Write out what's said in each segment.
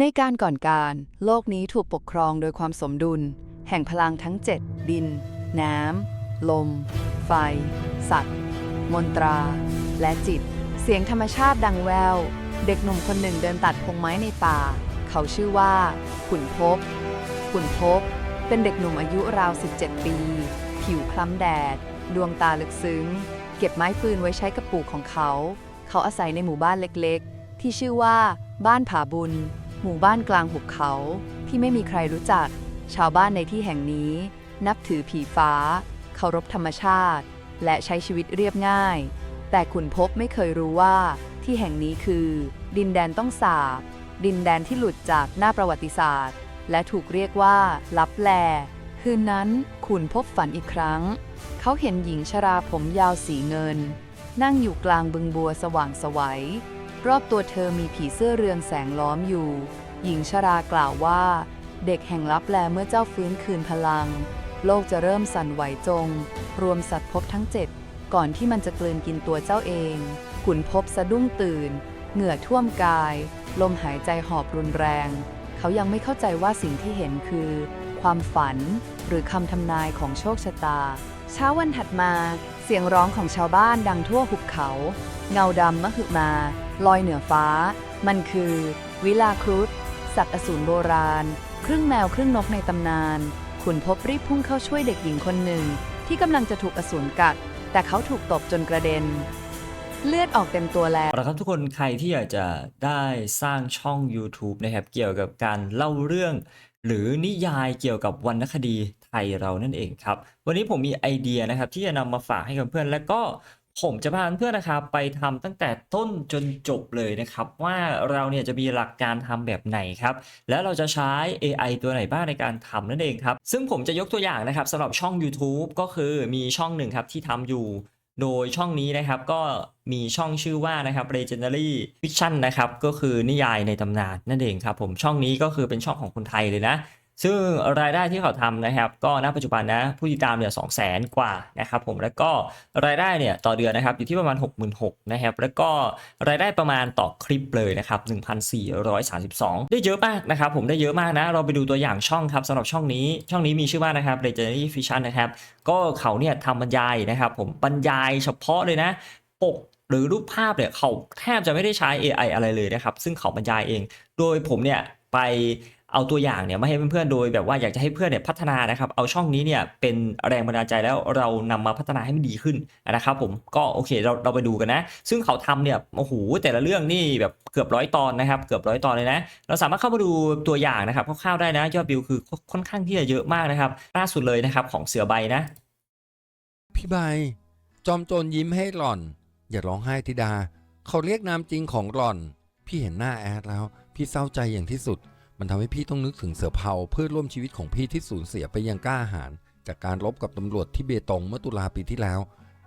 ในการก่อนการ โลกนี้ถูกปกครองโดยความสมดุล แห่งพลังทั้ง 7 ดิน น้ำ ลม ไฟ สัตว์ มนตรา และจิต เสียงธรรมชาติดังแวว เด็กหนุ่มคนหนึ่งเดินตัดพงไม้ในป่า เขาชื่อว่าขุนภพขุนภพเป็นเด็กหนุ่มอายุราว 17 ปี ผิวคล้ำแดด ดวงตาลึกซึ้ง เก็บไม้ฟืนไว้ใช้กับปู่ของเขา เขาอาศัยในหมู่บ้านเล็กๆ ที่ชื่อว่า บ้านผาบุญ หมู่บ้านกลางหุบเขาที่ไม่มีใครรู้จัก ชาวบ้านในที่แห่งนี้ นับถือผีฟ้า เคารพธรรมชาติ และใช้ชีวิตเรียบง่าย แต่ขุนพบไม่เคยรู้ว่า ที่แห่งนี้คือ ดินแดนต้องสาบ ดินแดนที่หลุดจากหน้าประวัติศาสตร์ และถูกเรียกว่า ลับแล คืนนั้นขุนพบฝันอีกครั้ง เขาเห็นหญิงชราผมยาวสีเงิน นั่งอยู่กลางบึงบัวสว่างสวัย รอบตัวเธอมีผีเสื้อเรืองแสงล้อมอยู่ หญิงชรากล่าวว่า เด็กแห่งลับแลเมื่อเจ้าฟื้นคืนพลัง โลกจะเริ่มสั่นไหวจง รวมสัตว์พบทั้งเจ็ดก่อนที่มันจะกลืนกินตัวเจ้าเองขุนพบสะดุ้งตื่น เหงื่อท่วมกาย ลมหายใจหอบรุนแรง เขายังไม่เข้าใจว่าสิ่งที่เห็นคือ ความฝัน หรือคำทำนายของโชคชะตา เช้าวันถัดมา เสียงร้องของชาวบ้านดังทั่วหุบเขา เงาดำมหึมาลอยเหนือฟ้า มันคือ วิลาครุฑสัตว์อสูรโบราณ ครึ่งแมวครึ่งนกในตำนาน ขุนพบรีบพุ่งเข้าช่วยเด็กหญิงคนหนึ่ง ที่กำลังจะถูกอสูรกัด แต่เขาถูกตบจนกระเด็น เลือดออกเต็มตัวแล้ว เอาละครับทุกคนใครที่อยากจะได้สร้างช่อง YouTube นะครับเกี่ยวกับการเล่าเรื่อง หรือนิยายเกี่ยวกับวรรณคดีไทยเรานั่นเองครับ วันนี้ผมมีไอเดียนะครับที่จะนำมาฝากให้กับเพื่อนและก็ ผมจะพาเพื่อนนะครับไปทำตั้งแต่ต้นจนจบเลยนะครับ ว่าเราเนี่ยจะมีหลักการทำแบบไหนครับแล้วเราจะใช้ AI ตัวไหนบ้างในการทำนั่นเองครับ ซึ่งผมจะยกตัวอย่างนะครับสำหรับช่อง YouTube ก็คือมีช่องหนึ่งครับที่ทำอยู่ โดยช่องนี้นะครับก็มีช่องชื่อว่านะครับ Legendary Fiction นะครับก็คือนิยายในตำนานนั่นเองครับผมช่องนี้ก็คือเป็นช่องของคนไทยเลยนะ ซึ่งรายได้ที่เขาทำนะครับ ก็ณปัจจุบันนะผู้ติดตามเนี่ยสองแสนกว่านะครับผมแล้วก็รายได้เนี่ยต่อเดือนนะครับอยู่ที่ประมาณ 6 6 0 0 0นะครับแล้วก็รายได้ประมาณต่อคลิปเลยนะครับ1,432 ได้เยอะมากนะครับผมได้เยอะมากนะ เราไปดูตัวอย่างช่องครับสำหรับช่องนี้ช่องนี้มีชื่อว่านะครับ Legendary Fiction นะครับก็เขาเนี่ยทำบรรยายนะครับ ผมบรรยายเฉพาะเลยนะปกหรือรูปภาพเนี่ยเขาแทบจะไม่ได้ใช้ AI อะไรเลยนะครับ ซึ่งเขาบรรยายเอง โดยผมเนี่ยไป เอาตัวอย่างเนี่ยมาให้เพื่อนๆโดยแบบว่าอยากจะให้เพื่อนเนี่ยพัฒนานะครับ เอาช่องนี้เนี่ยเป็นแรงบันดาลใจแล้วเรานำมาพัฒนาให้มันดีขึ้นนะครับผมก็โอเคเราเราไปดูกันนะ ซึ่งเขาทำเนี่ยโอ้โหแต่ละเรื่องนี่แบบเกือบร้อยตอนนะครับเกือบร้อยตอนเลยนะ เราสามารถเข้ามาดูตัวอย่างนะครับคร่าวๆได้นะยอดวิวคือค่อนข้างที่จะเยอะมากนะครับล่าสุดเลยนะครับของเสือใบนะ พี่ใบจอมโจรยิ้มให้หล่อน อย่าร้องไห้ธิดา เขาเรียกนามจริงของหล่อน พี่เห็นหน้าแอดแล้ว พี่เศร้าใจอย่างที่สุด มันทำให้พี่ต้องนึกถึงเสือเผาเพื่อนร่วมชีวิตของพี่ที่สูญเสียไปอยังกล้าหาญจากการรบกับตำรวจที่เบตงเมื่อตุลาปีที่แล้ว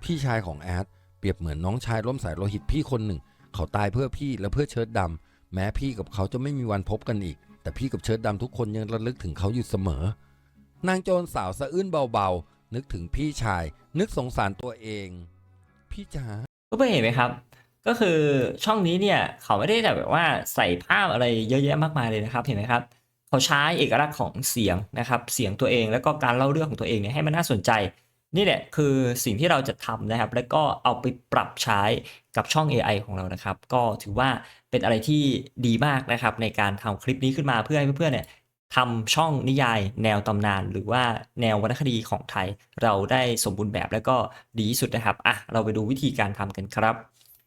พี่ชายของแอดเปรียบเหมือนน้องชายร่วมสายโลหิตพี่คนหนึ่ง เขาตายเพื่อพี่และเพื่อเชิดดำแม้พี่กับเขาจะไม่มีวันพบกันอีก แต่พี่กับเชิดดำทุกคนยังระลึกถึงเขาอยู่เสมอ นางโจรสาวสะอื้นเบาๆนึกถึงพี่ชาย นึกสงสารตัวเอง พี่จ๋าก็ไม่เห็นไหมครับ ก็คือช่องนี้เนี่ยเขาไม่ได้แบบว่าใส่ภาพอะไรเยอะแยะมากมายเลยนะครับเห็นไหมครับเขาใช้เอกลักษณ์ของเสียงนะครับเสียงตัวเองแล้วก็การเล่าเรื่องของตัวเองเนี่ยให้มันน่าสนใจ นี่แหละคือสิ่งที่เราจะทำนะครับ แล้วก็เอาไปปรับใช้กับช่อง AI ของเรานะครับ ก็ถือว่าเป็นอะไรที่ดีมากนะครับ ในการทำคลิปนี้ขึ้นมาเพื่อให้เพื่อนๆเนี่ยทำช่องนิยายแนวตำนาน หรือว่าแนววรรณคดีของไทย เราได้สมบูรณ์แบบแล้วก็ดีที่สุดนะครับอะเราไปดูวิธีการทำกันครับ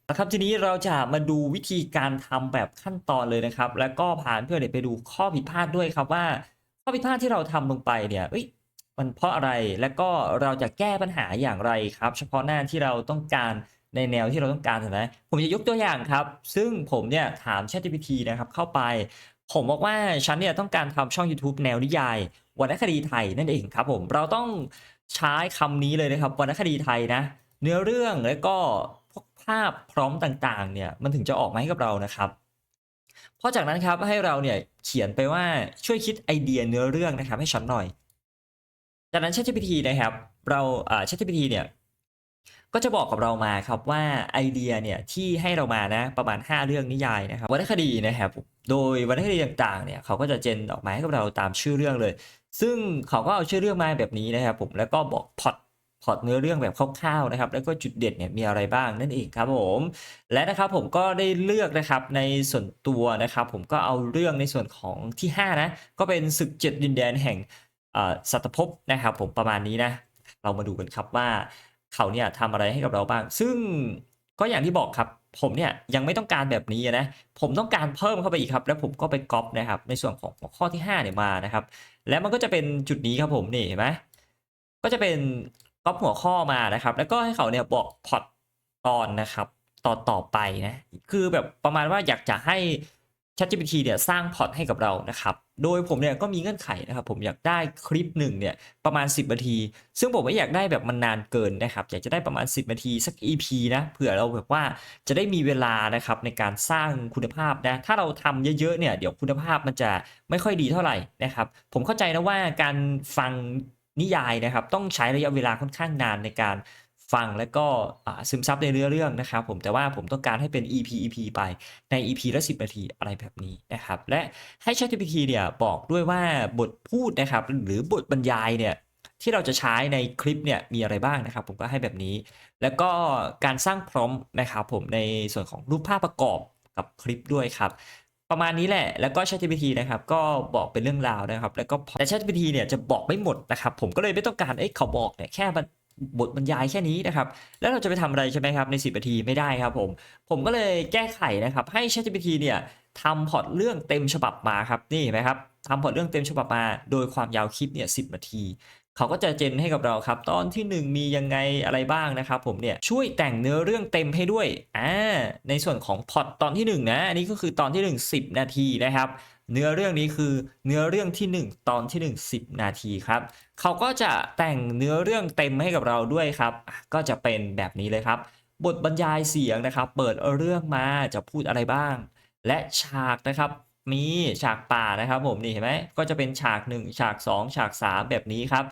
นะครับทีนี้เราจะมาดูวิธีการทำแบบขั้นตอนเลยนะครับ แล้วก็พาเพื่อนๆไปดูข้อผิดพลาดด้วยครับว่า ข้อผิดพลาดที่เราทำลงไปเนี่ยมันเพราะอะไรและก็เราจะแก้ปัญหาอย่างไรครับ เฉพาะหน้าที่เราต้องการในแนวที่เราต้องการนะผมจะยกตัวอย่างครับ ซึ่งผมเนี่ยถาม ChatGPT นะครับเข้าไป ผมบอกว่าฉันเนี่ยต้องการทำช่อง YouTube แนวนิยายวรรณคดีไทยนั่นเองครับผมเราต้องใช้คำนี้เลยนะครับวรรณคดีไทยนะเนื้อเรื่องแล้วก็าพพร้อมต่างๆเนี่ยมันถึงจะออกมาให้กับเรานะครับเพราะจากนั้นครับให้เราเนี่ยเขียนไปว่าช่วยคิดไอเดียเนื้อเรื่องนะครับให้ฉันหน่อย จากนั้น ChatGPT นะครับ เราอ่า ChatGPT เนี่ยก็จะบอกกับเรามาครับว่าไอเดียเนี่ยที่ให้เรามานะประมาณ 5 เรื่องนิยายนะครับวรรณคดีนะครับโดยวรรณคดีต่างๆเนี่ยเขาก็จะเจนออกมาให้กับเราตามชื่อเรื่องเลย ซึ่งเขาก็เอาชื่อเรื่องมาแบบนี้นะครับผมแล้วก็บอกพอต พล็อตเนื้อเรื่องแบบคร่าวๆนะครับแล้วก็จุดเด่นเนี่ยมีอะไรบ้างนั่นเองครับผมและนะครับผมก็ได้เลือกนะครับในส่วนตัวนะครับผมก็เอาเรื่องในส่วนของที่5นะก็เป็นศึกเจ็ดดินแดนแห่งอ่าสัตภพนะครับผมประมาณนี้นะเรามาดูกันครับว่าเขาเนี่ยทำอะไรให้กับเราบ้าง ซึ่งก็อย่างที่บอกครับผมเนี่ยยังไม่ต้องการแบบนี้นะผมต้องการเพิ่มเข้าไปอีกครับ แล้วผมก็ไปก๊อปนะครับในส่วนของข้อที่5เนี่ยมานะครับ แล้วมันก็จะเป็นจุดนี้ครับผมนี่เห็นไหมก็จะเป็น ก๊อปหัวข้อมานะครับ แล้วก็ให้เขาเนี่ยบอกพอตตอนนะครับตอนต่อไปนะคือแบบประมาณว่าอยากจะให้ ChatGPT เนี่ยสร้างพอตให้กับเรานะครับ โดยผมเนี่ยก็มีเงื่อนไขนะครับ ผมอยากได้คลิปหนึ่งเนี่ยประมาณ 10นาที ซึ่งผมไม่อยากได้แบบมันนานเกินนะครับ อยากจะได้ประมาณ 10นาทีสัก EP นะเผื่อเราแบบว่าจะได้มีเวลานะครับในการสร้างคุณภาพนะ ถ้าเราทำเยอะๆเนี่ยเดี๋ยวคุณภาพมันจะไม่ค่อยดีเท่าไหร่นะครับ ผมเข้าใจนะว่าการฟัง นิยายนะครับ ต้องใช้ระยะเวลาค่อนข้างนานในการฟังแล้วก็ซึมซับในเนื้อเรื่องนะครับ ผมแต่ว่าผมต้องการให้เป็น EP EP ไปใน EP ละ 10 นาทีอะไรแบบนี้นะครับ และให้ ChatGPT เนี่ยบอกด้วยว่าบทพูดนะครับ หรือบทบรรยายเนี่ยที่เราจะใช้ในคลิปเนี่ยมีอะไรบ้างนะครับ ผมก็ให้แบบนี้ แล้วก็การสร้างพร้อมนะครับผมในส่วนของรูปภาพประกอบกับคลิปด้วยครับ ประมาณนี้แหละ แล้วก็ ChatGPT นะครับ ก็บอกเป็นเรื่องราวนะครับ แล้วก็พอแต่ ChatGPT เนี่ยจะบอกไม่หมดนะครับ ผมก็เลยไม่ต้องการเอ้ยเขาบอกเนี่ยแค่บบทบรรยายแค่นี้นะครับ แล้วเราจะไปทำอะไรใช่ไหมครับ ใน 10นาทีไม่ได้ครับผม ผมก็เลยแก้ไขนะครับ ให้ ChatGPT เนี่ยทำพอร์ตเรื่องเต็มฉบับมาครับ นี่เห็นไหมครับทำพอร์ตเรื่องเต็มฉบับมา โดยความยาวคลิปเนี่ย10นาที เขาก็จะเจนให้กับเราครับ ตอนที่ 1 มียังไงอะไรบ้างนะครับผมเนี่ยช่วยแต่งเนื้อเรื่องเต็มให้ด้วยอ่าในส่วนของพอร์ตตอนที่ 1 นะ อันนี้ก็คือตอนที่ 1 10 นาทีนะครับเนื้อเรื่องนี้คือเนื้อเรื่องที่ 1 ตอนที่ 1 10 นาทีครับ เขาก็จะแต่งเนื้อเรื่องเต็มให้กับเราด้วยครับ ก็จะเป็นแบบนี้เลยครับ บทบรรยายเสียงนะครับ เปิดเรื่องมาจะพูดอะไรบ้าง และฉากนะครับมีฉากป่านะครับผมนี่เห็นไหมก็จะเป็นฉาก 1 ฉาก 2 ฉาก 3 แบบนี้ครับ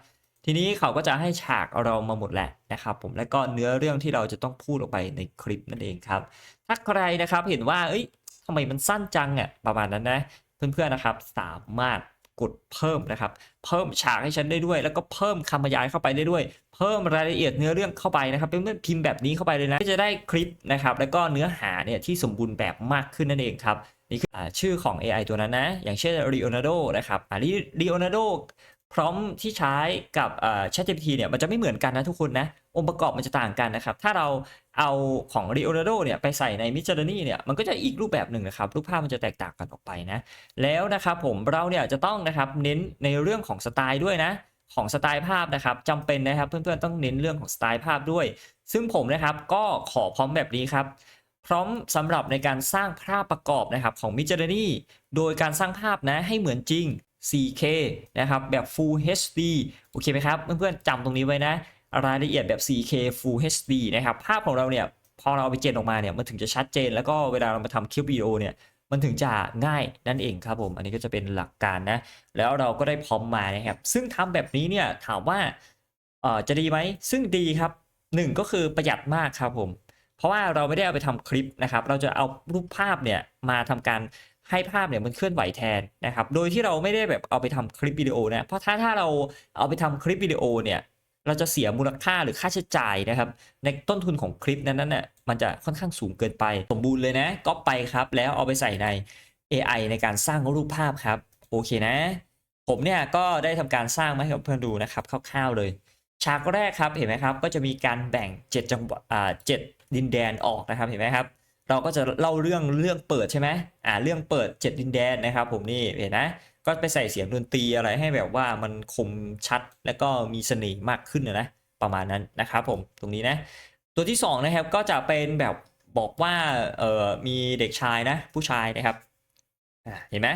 ทีนี้เขาก็จะให้ฉากเรามาหมดแหละนะครับผมและก็เนื้อเรื่องที่เราจะต้องพูดออกไปในคลิปนั่นเองครับ ถ้าใครนะครับเห็นว่าเอ้ยทำไมมันสั้นจังอะประมาณนั้นนะเพื่อนๆนะครับสามารถกดเพิ่มนะครับ เพิ่มฉากให้ฉันได้ด้วย แล้วก็เพิ่มคำบรรยายเข้าไปได้ด้วย เพิ่มรายละเอียดเนื้อเรื่องเข้าไปนะครับเพื่อนๆพิมพ์แบบนี้เข้าไปเลยนะก็จะได้คลิปนะครับแล้วก็เนื้อหาเนี่ยที่สมบูรณ์แบบมากขึ้นนั่นเองครับนี่คืออชื่อของ AI ตัวนั้นนะ อย่างเช่น Leonardo นะครับอ่า Leonardo พร้อมที่ใช้กับอ่า ChatGPT เนี่ยมันจะไม่เหมือนกันนะทุกคนนะ องค์ประกอบมันจะต่างกันนะครับ ถ้าเราเอาของ Leonardo เนี่ยไปใส่ใน Midjourney เนี่ยมันก็จะอีกรูปแบบหนึ่งนะครับ รูปภาพมันจะแตกต่างกันออกไปนะ แล้วนะครับผมเราเนี่ยจะต้องนะครับเน้นในเรื่องของสไตล์ด้วยนะของสไตล์ภาพนะครับจำเป็นนะครับเพื่อนๆต้องเน้นเรื่องของสไตล์ภาพด้วย ซึ่งผมนะครับก็ขอพร้อมแบบนี้ครับพร้อมสำหรับในการสร้างภาพประกอบนะครับของ Midjourney โดยการสร้างภาพนะให้เหมือนจริง 4K นะครับแบบ Full HD โอเคไหมครับเพื่อนๆจำตรงนี้ไว้นะ รายละเอียดแบบ 4K Full HD นะครับภาพของเราเนี่ยพอเราเอาไปเจนออกมาเนี่ยมันถึงจะชัดเจน แล้วก็เวลาเรามาทำคลิปวิดีโอเนี่ยมันถึงจะง่ายนั่นเองครับผมอันนี้ก็จะเป็นหลักการนะ แล้วเราก็ได้พร้อมมานะครับซึ่งทำแบบนี้เนี่ยถามว่าเออจะดีไหมซึ่งดีครับหนึ่งก็คือประหยัดมากครับผม เพราะว่าเราไม่ได้เอาไปทำคลิปนะครับ เราจะเอารูปภาพเนี่ยมาทำการ ให้ภาพเนี่ยมันเคลื่อนไหวแทนนะครับ โดยที่เราไม่ได้แบบเอาไปทำคลิปวิดีโอนะ เพราะถ้าถ้าเราเอาไปทำคลิปวิดีโอเนี่ย เราจะเสียมูลค่าหรือค่าใช้จ่ายนะครับ ในต้นทุนของคลิปนั้นน่ะมันจะค่อนข้างสูงเกินไป สมบูรณ์เลยนะก็ไปครับ แล้วเอาไปใส่ใน AI ในการสร้างรูปภาพครับ โอเคนะ ผมเนี่ยก็ได้ทำการสร้างมาให้เพื่อนดูนะครับคร่าวๆเลย ฉากแรกครับเห็นไหมครับ ก็จะมีการแบ่ง 7 จังหวัดอ่าเจ็ดดินแดนออกนะครับเห็นไหมครับ เราก็จะเล่าเรื่องเรื่องเปิดใช่ไหมอ่าเรื่องเปิด 7 ดินแดนนะครับผมนี่เห็นนะ ก็ไปใส่เสียงดนตรีอะไรให้แบบว่ามันคมชัดแล้วก็มีเสน่ห์มากขึ้นนะประมาณนั้นนะครับผมตรงนี้นะ ตัวที่2นะครับก็จะเป็นแบบบอกว่าเออมีเด็กชายนะผู้ชายนะครับอ่าเห็นไหม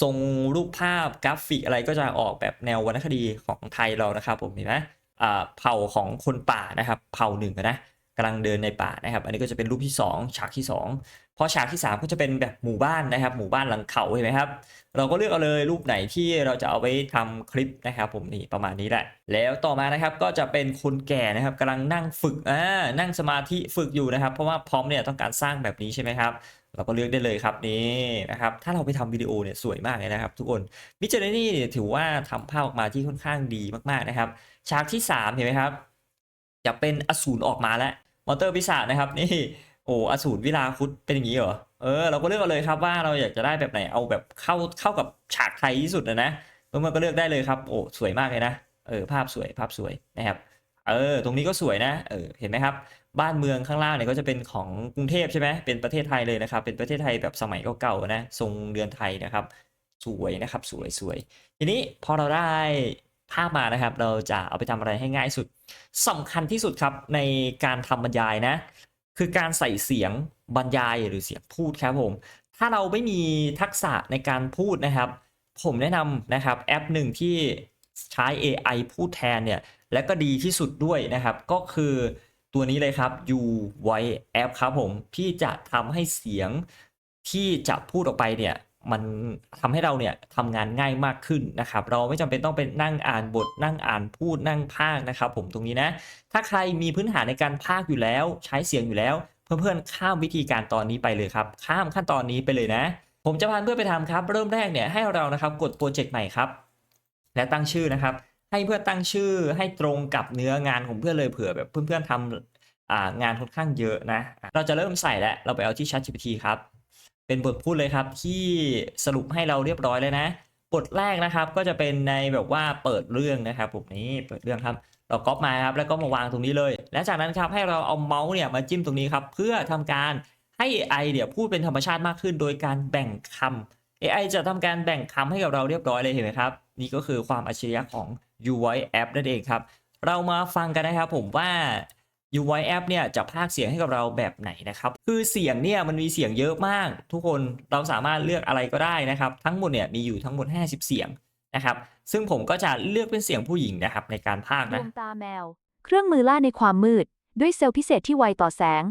ทรงรูปภาพกราฟิกอะไรก็จะออกแบบแนววรรณคดีของไทยเรานะครับผมเห็นไหมอ่าเผ่าของคนป่านะครับ เผ่าหนึ่งนะ กำลังเดินในป่านะครับ อันนี้ก็จะเป็นรูปที่ 2 ฉากที่ 2 พอฉากที่ 3 ก็จะเป็นแบบหมู่บ้านนะครับ หมู่บ้านหลังเขาเห็นไหมครับ เราก็เลือกเอาเลยรูปไหนที่เราจะเอาไปทำคลิปนะครับ ผมนี่ประมาณนี้แหละ แล้วต่อมานะครับก็จะเป็นคนแก่นะครับกำลังนั่งฝึกอ่านั่งสมาธิฝึกอยู่นะครับ เพราะว่าพร้อมเนี่ยต้องการสร้างแบบนี้ใช่ไหมครับเราก็เลือกได้เลยครับนี่นะครับ ถ้าเราไปทำวิดีโอเนี่ยสวยมากเลยนะครับ ทุกคนมิจเจอร์นี่เนี่ยถือว่าทำภาพออกมาที่ค่อนข้างดีมากๆนะครับ ฉากที่ 3 เห็นไหมครับ จะเป็นอสูรออกมาแล้ว มอเตอร์ปีศาจนะครับ นี่โอ้อสูรวิลาคุดเป็นอย่างนี้เหรอเออเราก็เลือกเอาเลยครับว่าเราอยากจะได้แบบไหนเอาแบบเข้าเข้ากับฉากไทยที่สุดนะนะเพื่อนๆก็เลือกได้เลยครับ โอ้สวยมากเลยนะเออภาพสวยภาพสวยนะครับเออตรงนี้ก็สวยนะเออเห็นไหมครับ บ้านเมืองข้างล่างเนี่ยก็จะเป็นของกรุงเทพใช่ไหมเป็นประเทศไทยเลยนะครับ เป็นประเทศไทยแบบสมัยเก่าๆนะทรงเรือนไทยนะครับ สวยนะครับ สวยสวยทีนี้พอเราได้ ภาพมานะครับ เราจะเอาไปทำอะไรให้ง่ายสุดสำคัญที่สุดครับในการทำบรรยายนะ คือการใส่เสียงบรรยายหรือเสียงพูดครับผม ถ้าเราไม่มีทักษะในการพูดนะครับ ผมแนะนำนะครับแอปหนึ่งที่ใช้ AI พูดแทนเนี่ย และก็ดีที่สุดด้วยนะครับ ก็คือตัวนี้เลยครับ U Voice App ครับผมที่จะทำให้เสียงที่จะพูดออกไปเนี่ย มันทำให้เราเนี่ยทำงานง่ายมากขึ้นนะครับ เราไม่จำเป็นต้องไปนั่งอ่านบทนั่งอ่านพูดนั่งพากนะครับ ผมตรงนี้นะ ถ้าใครมีพื้นฐานในการพากอยู่แล้ว ใช้เสียงอยู่แล้ว เพื่อนๆข้ามวิธีการตอนนี้ไปเลยครับ ข้ามขั้นตอนนี้ไปเลยนะ ผมจะพาเพื่อนไปทำครับ เริ่มแรกเนี่ยให้เรานะครับกดโปรเจกต์ใหม่ครับ และตั้งชื่อนะครับ ให้เพื่อนตั้งชื่อให้ตรงกับเนื้องานของเพื่อนเลยเผื่อแบบเพื่อนๆทำงานค่อนข้างเยอะนะ เราจะเริ่มใส่แล้วเราไปเอาที่ ChatGPT ครับ เป็นบทพูดเลยครับที่สรุปให้เราเรียบร้อยเลยนะ บทแรกนะครับก็จะเป็นในแบบว่าเปิดเรื่องนะครับผมนี้เปิดเรื่องครับ เราก๊อปมาครับแล้วก็มาวางตรงนี้เลย และจากนั้นครับให้เราเอาเมาส์เนี่ยมาจิ้มตรงนี้ครับเพื่อทำการให้ AI เนี่ยพูดเป็นธรรมชาติมากขึ้น โดยการแบ่งคำ AI จะทำการแบ่งคำให้กับเราเรียบร้อยเลยเห็นไหมครับ นี่ก็คือความอัจฉริยะของ u v o i App นั่นเองครับ เรามาฟังกันนะครับผมว่า u v o i c App เนี่ยจะพากย์เสียงให้กับเราแบบไหนนะครับ คือเสียงเนี่ยมันมีเสียงเยอะมาก ทุกคนเราสามารถเลือกอะไรก็ได้นะครับ ทั้งหมดเนี่ยมีอยู่ทั้งหมด 50 เสียงนะครับ ซึ่งผมก็จะเลือกเป็นเสียงผู้หญิงนะครับในการพากย์ดนะวงตาแมว เครื่องมือล่าในความมืด ด้วยเซลล์พิเศษที่ไวต่อแสง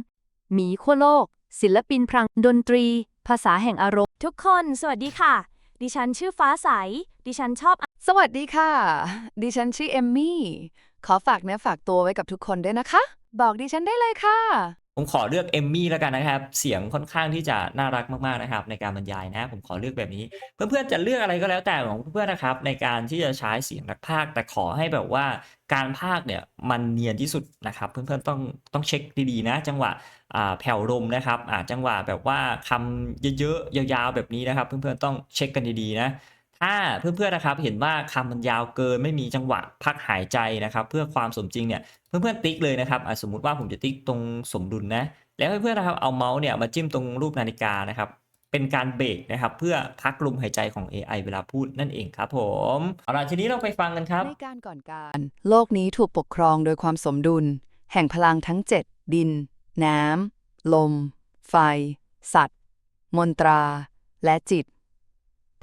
หมีขั้วโลก ศิลปินพลังดนตรี ภาษาแห่งอารมณ์ ทุกคนสวัสดีค่ะ ดิฉันชื่อฟ้าใส ดิฉันชอบ สวัสดีค่ะ ดิฉันชื่อเอมมี่ ขอฝากเนื้อฝากตัวไว้กับทุกคนด้วยนะคะ บอกดิฉันได้เลยค่ะ ผมขอเลือกเอมมี่แล้วกันนะครับ เสียงค่อนข้างที่จะน่ารักมากๆนะครับ ในการบรรยายนะ ผมขอเลือกแบบนี้ เพื่อนๆจะเลือกอะไรก็แล้วแต่ของเพื่อนๆนะครับ ในการที่จะใช้เสียงนักพากแต่ขอให้แบบว่าการพากเนี่ยมันเนียนที่สุดนะครับ เพื่อนๆต้องต้องเช็คดีๆนะ จังหวะแผ่วลมนะครับจังหวะแบบว่าคำเยอะๆยาวๆแบบนี้นะครับ เพื่อนๆต้องเช็คกันดีๆนะ ถ้าเพื่อนๆนะครับเห็นว่าคำมันยาวเกินไม่มีจังหวะพักหายใจนะครับ เพื่อความสมจริงเนี่ยเพื่อนๆติ๊กเลยนะครับสมมุติว่าผมจะติ๊กตรงสมดุลนะแล้วเพื่อนๆนะครับเอาเมาส์เนี่ยมาจิ้มตรงรูปนาฬิกานะครับเป็นการเบรกนะครับ เพื่อพักลมหายใจของ AI เวลาพูดนั่นเองครับผมเอาล่ะทีนี้เราไปฟังกันครับในการก่อนการ โลกนี้ถูกปกครองโดยความสมดุล แห่งพลังทั้ง 7 ดิน น้ำลม ไฟ สัตว์ มนตรา และจิต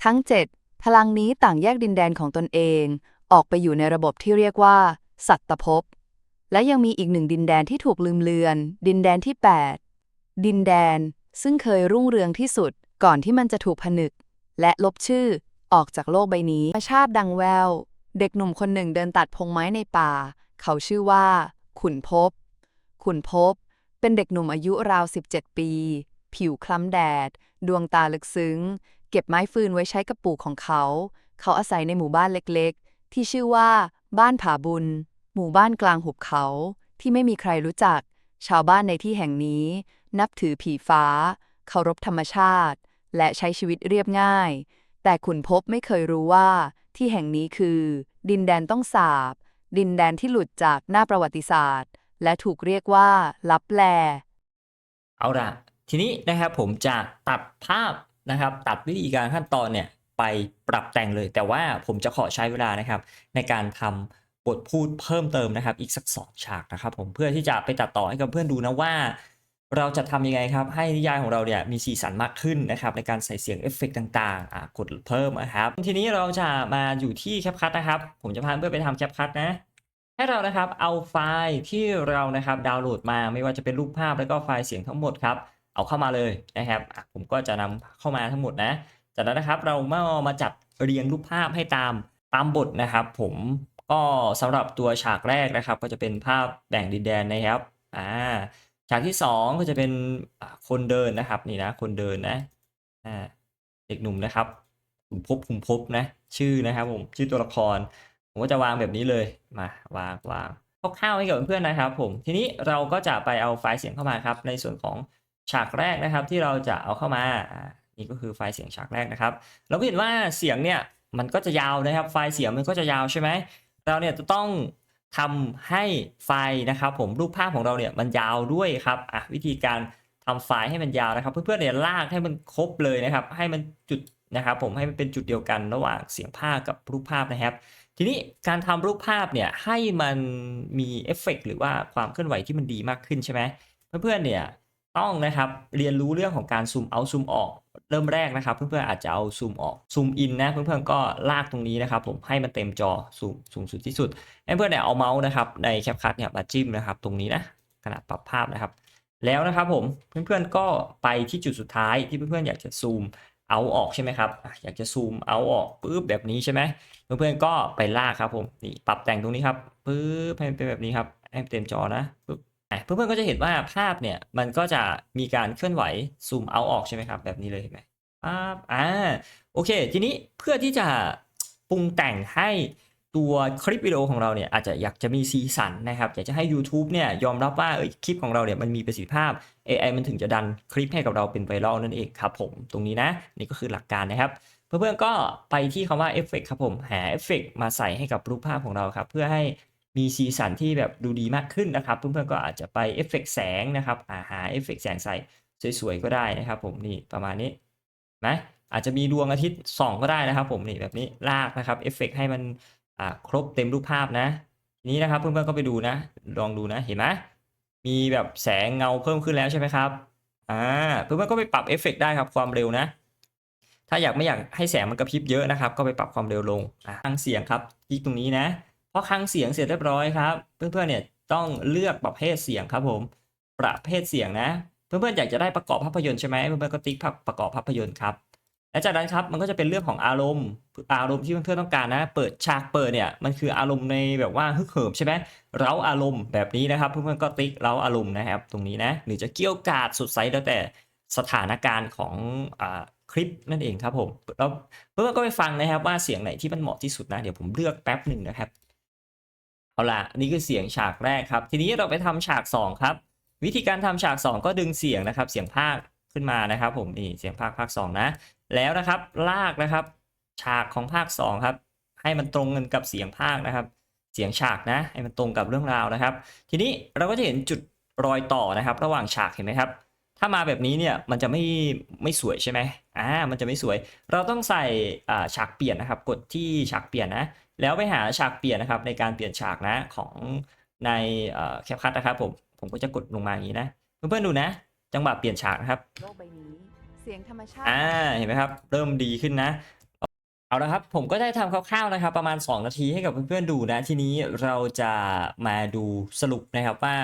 ทั้ง 7 พลังนี้ต่างแยกดินแดนของตนเอง ออกไปอยู่ในระบบที่เรียกว่า สัตตภพ และยังมีอีกหนึ่งดินแดนที่ถูกลืมเลือน ดินแดนที่ 8 ดินแดน ซึ่งเคยรุ่งเรืองที่สุดก่อนที่มันจะถูกผนึก และลบชื่อออกจากโลกใบนี้ธรรมชาติดังแวว เด็กหนุ่มคนหนึ่งเดินตัดพงไม้ในป่า เขาชื่อว่า ขุนพบ ขุนพบ เป็นเด็กหนุ่มอายุราว 17 ปี ผิวคล้ำแดด ดวงตาลึกซึ้ง เก็บไม้ฟืนไว้ใช้กับปู่ของเขา เขาอาศัยในหมู่บ้านเล็กๆ ที่ชื่อว่า บ้านผาบุญ หมู่บ้านกลางหุบเขาที่ไม่มีใครรู้จัก ชาวบ้านในที่แห่งนี้ นับถือผีฟ้า เคารพธรรมชาติ และใช้ชีวิตเรียบง่าย แต่ขุนพบไม่เคยรู้ว่า ที่แห่งนี้คือ ดินแดนต้องสาบ ดินแดนที่หลุดจากหน้าประวัติศาสตร์ และถูกเรียกว่า ลับแล เอาล่ะ ทีนี้นะครับผมจะตัดภาพ นะครับ ตัดวิธีการขั้นตอนเนี่ยไปปรับแต่งเลย แต่ว่าผมจะขอใช้เวลานะครับ ในการทำบทพูดเพิ่มเติมนะครับ อีกสักสองฉากนะครับ ผมเพื่อที่จะไปตัดต่อให้กับเพื่อนดูนะว่า เราจะทำยังไงครับ ให้นิยายของเราเนี่ยมีสีสันมากขึ้นนะครับ ในการใส่เสียงเอฟเฟกต์ต่างๆกดเพิ่มนะครับ ทีนี้เราจะมาอยู่ที่แคปคัทนะครับ ผมจะพาเพื่อนไปทำแคปคัทนะให้เรานะครับเอาไฟล์ที่เรานะครับดาวน์โหลดมาไม่ว่าจะเป็นรูปภาพแล้วก็ไฟล์เสียงทั้งหมดครับ เอาเข้ามาเลยนะครับผมก็จะนำเข้ามาทั้งหมดนะ จากนั้นนะครับเรามามาจัดเรียงรูปภาพให้ตามตามบทนะครับ ผมก็สำหรับตัวฉากแรกนะครับ ก็จะเป็นภาพแบ่งดินแดนนะครับอ่าฉากที่สองก็จะเป็นคนเดินนะครับนี่นะคนเดินนะอ่าเด็กหนุ่มนะครับขุมภพขุมภพนะชื่อนะครับผมชื่อตัวละคร ผมก็จะวางแบบนี้เลยมาวางวางคร่าวๆให้กับเพื่อนๆนะครับ ผมทีนี้เราก็จะไปเอาไฟล์เสียงเข้ามาครับ ในส่วนของ ฉากแรกนะครับที่เราจะเอาเข้ามาอ่านี่ก็คือไฟล์เสียงฉากแรกนะครับ เราก็เห็นว่าเสียงเนี่ยมันก็จะยาวนะครับ ไฟล์เสียงมันก็จะยาวใช่ไหมเราเนี่ยจะต้องทำให้ไฟล์นะครับผมรูปภาพของเราเนี่ยมันยาวด้วยครับอะวิธีการทำไฟล์ให้มันยาวนะครับ เพื่อนๆเนี่ยลากให้มันครบเลยนะครับ ให้มันจุดนะครับ ผมให้มันเป็นจุดเดียวกันระหว่างเสียงภาพกับรูปภาพนะครับ ทีนี้การทำรูปภาพเนี่ยให้มันมีเอฟเฟกต์หรือว่าความเคลื่อนไหวที่มันดีมากขึ้นใช่ไหมเพื่อนๆเนี่ย ต้องนะครับเรียนรู้เรื่องของการซูมเอาซูมออกเริ่มแรกนะครับ เพื่อนๆอาจจะเอาซูมออกซูมอินนะเพื่อนๆก็ลากตรงนี้นะครับผมให้มันเต็มจอสูงสูงสุดที่สุดให้เพื่อนเนี่ยเอาเมาส์นะครับในแคปคัทเนี่ยมาจิ้มนะครับตรงนี้นะขนาดปรับภาพนะครับ แล้วนะครับผมเพื่อนๆก็ไปที่จุดสุดท้ายที่เพื่อนๆอยากจะซูมเอาออกใช่ไหมครับอยากจะซูมเอาออกปุ๊บแบบนี้ใช่ไหมเพื่อนๆก็ไปลากครับผมนี่ปรับแต่งตรงนี้ครับปึ๊บให้มันเป็นแบบนี้ครับให้มันเต็มจอนะปึ๊บ เพื่อนๆก็จะเห็นว่าภาพเนี่ยมันก็จะมีการเคลื่อนไหวซูมเอาออกใช่ไหมครับ แบบนี้เลยเห็นไหมปั๊บอ่าโอเค ทีนี้เพื่อที่จะปรุงแต่งให้ตัวคลิปวิดีโอของเราเนี่ยอาจจะอยากจะมีสีสันนะครับ อยากจะให้ YouTube เนี่ยยอมรับว่าเอ้ยคลิปของเราเนี่ยมันมีประสิทธิภาพ AI มันถึงจะดันคลิปให้กับเราเป็นไวรัลนั่นเองครับผมตรงนี้นะ นี่ก็คือหลักการนะครับเพื่อนๆก็ไปที่คำว่าเอฟเฟกครับผมหาเอฟเฟกมาใส่ให้กับรูปภาพของเราครับ เพื่อให้ มีสีสันที่แบบดูดีมากขึ้นนะครับ เพื่อนๆก็อาจจะไปเอฟเฟกแสงนะครับอาหาเอฟเฟกแสงใส่สวยๆก็ได้นะครับ ผมนี่ประมาณนี้นะอาจจะมีดวงอาทิตย์ส่องก็ได้นะครับ ผมนี่แบบนี้ลากนะครับเอฟเฟกให้มันอ่าครบเต็มรูปภาพนะทีนี้นะครับเพื่อนๆก็ไปดูนะ ลองดูนะเห็นไหมมีแบบแสงเงาเพิ่มขึ้นแล้วใช่ไหมครับอ่าเพื่อนๆก็ไปปรับเอฟเฟกได้ครับความเร็วนะ ถ้าอยากไม่อยากให้แสงมันกระพริบเยอะนะครับ ก็ไปปรับความเร็วลงอะคลังเสียงครับที่ตรงนี้นะ พอคลังเสียงเสร็จเรียบร้อยครับ เพื่อนๆเนี่ยต้องเลือกประเภทเสียงครับผม ประเภทเสียงนะ เพื่อนๆอยากจะได้ประกอบภาพยนตร์ใช่ไหมเพื่อนๆก็ติ๊กประกอบภาพยนตร์ครับและจากนั้นครับมันก็จะเป็นเรื่องของอารมณ์ อารมณ์ที่เพื่อนๆต้องการนะ เปิดฉากเปิดเนี่ยมันคืออารมณ์ในแบบว่าฮึกเหิมใช่ไหมเร้าอารมณ์แบบนี้นะครับเพื่อนๆก็ติ๊กเร้าอารมณ์นะครับ ตรงนี้นะหรือจะเกี่ยวกาดสุดใสแล้วแต่สถานการณ์ของอคลิปนั่นเองครับผมแล้วเพื่อนๆก็ไปฟังนะครับว่าเสียงไหนที่มันเหมาะที่สุดนะเดี๋ยวผมเลือกแป๊บหนึ่งนะครับ เอาล่ะนี่คือเสียงฉากแรกครับ ทีนี้เราไปทำฉาก 2 ครับ วิธีการทำฉาก 2 ก็ดึงเสียงนะครับ เสียงภาคขึ้นมานะครับ ผมนี่เสียงภาคภาค2นะ แล้วนะครับลากนะครับ ฉากของภาค2ครับ ให้มันตรงกันกับเสียงภาคนะครับ เสียงฉากนะ ให้มันตรงกับเรื่องราวนะครับ ทีนี้เราก็จะเห็นจุดรอยต่อนะครับ ระหว่างฉากเห็นไหมครับ ถ้ามาแบบนี้เนี่ยมันจะไม่ไม่สวยใช่ไหมอ่ามันจะไม่สวย เราต้องใส่ฉากเปลี่ยนนะครับ กดที่ฉากเปลี่ยนนะ แล้วไปหาฉากเปลี่ยนนะครับในการเปลี่ยนฉากนะของในแคปคัทนะครับผมผมก็จะกดลงมาอย่างนี้นะเพื่อนๆดูนะ จังหวะเปลี่ยนฉากนะครับโลกใบนี้เสียงธรรมชาติอ่าเห็นไหมครับ เริ่มดีขึ้นนะเอาละครับผมก็ได้ทำคร่าวๆนะครับ ประมาณ 2 นาทีให้กับเพื่อนๆดูนะ ทีนี้เราจะมาดูสรุปนะครับว่า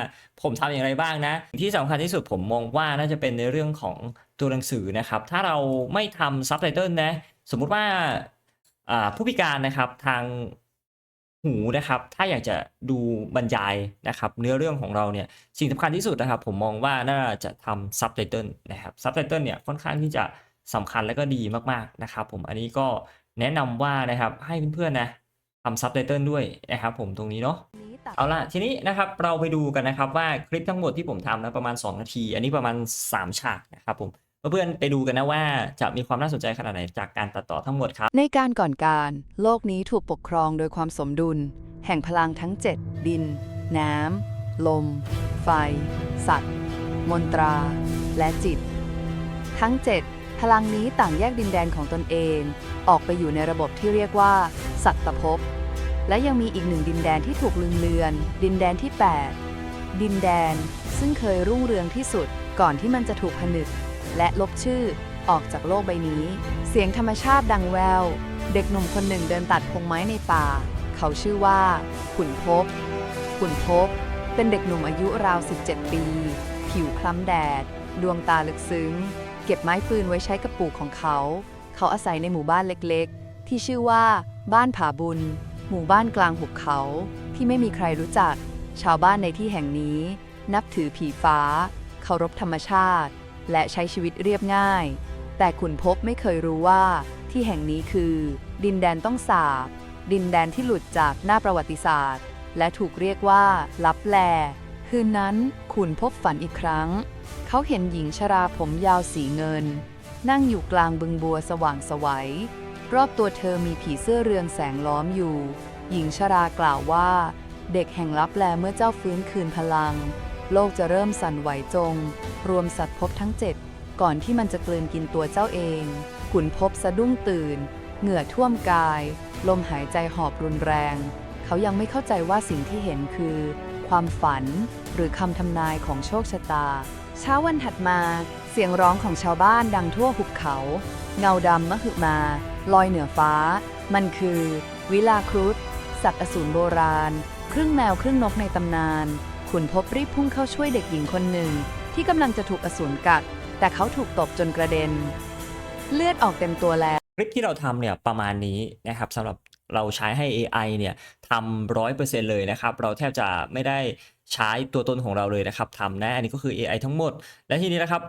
ผมทำอย่างไรบ้างนะ ที่สำคัญที่สุดผมมองว่าน่าจะเป็นในเรื่องของตัวหนังสือนะครับ ถ้าเราไม่ทำซับไตเติลนะ สมมุติว่าอ่า ผู้พิการนะครับทางหูนะครับ ถ้าอยากจะดูบรรยายนะครับ เนื้อเรื่องของเราเนี่ยสิ่งสำคัญที่สุดนะครับ ผมมองว่าน่าจะทำซับไตเติลนะครับซับไตเติลเนี่ยค่อนข้างที่จะสำคัญและก็ดีมากๆนะครับ ผมอันนี้ก็แนะนำว่านะครับให้เพื่อนๆนะทำซับไตเติลด้วยนะครับ ผมตรงนี้เนาะเอาล่ะทีนี้นะครับเราไปดูกันนะครับว่าคลิปทั้งหมดที่ผมทำนะประมาณ 2 นาที อันนี้ประมาณ 3 ฉากนะครับผม เพื่อนๆไปดูกันนะว่าจะมีความน่าสนใจขนาดไหนจากการตัดต่อทั้งหมดครับ ในการก่อนการ โลกนี้ถูกปกครองโดยความสมดุล แห่งพลังทั้ง 7 ดิน น้ำ ลม ไฟ สัตว์ มนตรา และจิต ทั้ง 7 พลังนี้ต่างแยกดินแดนของตนเอง ออกไปอยู่ในระบบที่เรียกว่า สัตตภพ และยังมีอีกหนึ่งดินแดนที่ถูกลืมเลือน ดินแดนที่ 8 ดินแดนซึ่งเคยรุ่งเรืองที่สุดก่อนที่มันจะถูกผนึก และลบชื่อออกจากโลกใบนี้ เสียงธรรมชาติดังแวว เด็กหนุ่มคนหนึ่งเดินตัดพงไม้ในป่า เขาชื่อว่าขุนภพขุนภพเป็นเด็กหนุ่มอายุราว 17 ปี ผิวคล้ำแดด ดวงตาลึกซึ้ง เก็บไม้ฟืนไว้ใช้กับปู่ของเขา เขาอาศัยในหมู่บ้านเล็กๆ ที่ชื่อว่า บ้านผาบุญ หมู่บ้านกลางหุบเขาที่ไม่มีใครรู้จัก ชาวบ้านในที่แห่งนี้ นับถือผีฟ้า เคารพธรรมชาติ และใช้ชีวิตเรียบง่าย แต่ขุนพบไม่เคยรู้ว่า ที่แห่งนี้คือ ดินแดนต้องสาบ ดินแดนที่หลุดจากหน้าประวัติศาสตร์ และถูกเรียกว่า ลับแล คืนนั้นขุนพบฝันอีกครั้ง เขาเห็นหญิงชราผมยาวสีเงิน นั่งอยู่กลางบึงบัวสว่างสวัย รอบตัวเธอมีผีเสื้อเรืองแสงล้อมอยู่ หญิงชรากล่าวว่า เด็กแห่งลับแลเมื่อเจ้าฟื้นคืนพลัง โลกจะเริ่มสั่นไหวจง รวมสัตว์พบทั้งเจ็ดก่อนที่มันจะกลืนกินตัวเจ้าเอง ขุนพบสะดุ้งตื่น เหงื่อท่วมกาย ลมหายใจหอบรุนแรง เขายังไม่เข้าใจว่าสิ่งที่เห็นคือ ความฝัน หรือคำทำนายของโชคชะตา เช้าวันถัดมา เสียงร้องของชาวบ้านดังทั่วหุบเขา เงาดำมหึมา ลอยเหนือฟ้า มันคือ วิลาครุฑสัตว์อสูรโบราณ ครึ่งแมวครึ่งนกในตำนาน ขุนพบรีบพุ่งเข้าช่วยเด็กหญิงคนหนึ่ง ที่กำลังจะถูกอสูรกัด แต่เขาถูกตบจนกระเด็น เลือดออกเต็มตัวแล้ว คลิปที่เราทำเนี่ยประมาณนี้นะครับสำหรับเราใช้ให้ AI เนี่ยทำร้อยเปอร์เซ็นต์เลยนะครับ เราแทบจะไม่ได้ใช้ตัวตนของเราเลยนะครับทำนะอันนี้ก็คือ AI ทั้งหมด และทีนี้นะครับ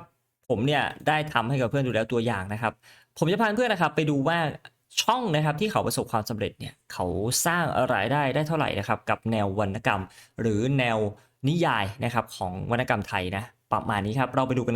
ผมเนี่ยได้ทำให้กับเพื่อนดูแล้วตัวอย่างนะครับ ผมจะพาเพื่อนนะครับ ไปดูว่าช่องนะครับที่เขาประสบความสำเร็จเนี่ยเขาสร้างรายได้ได้เท่าไหร่นะครับ กับแนววรรณกรรม หรือแนว นิยายนะครับของวรรณกรรมไทยนะประมาณนี้ครับเราไปดูกัน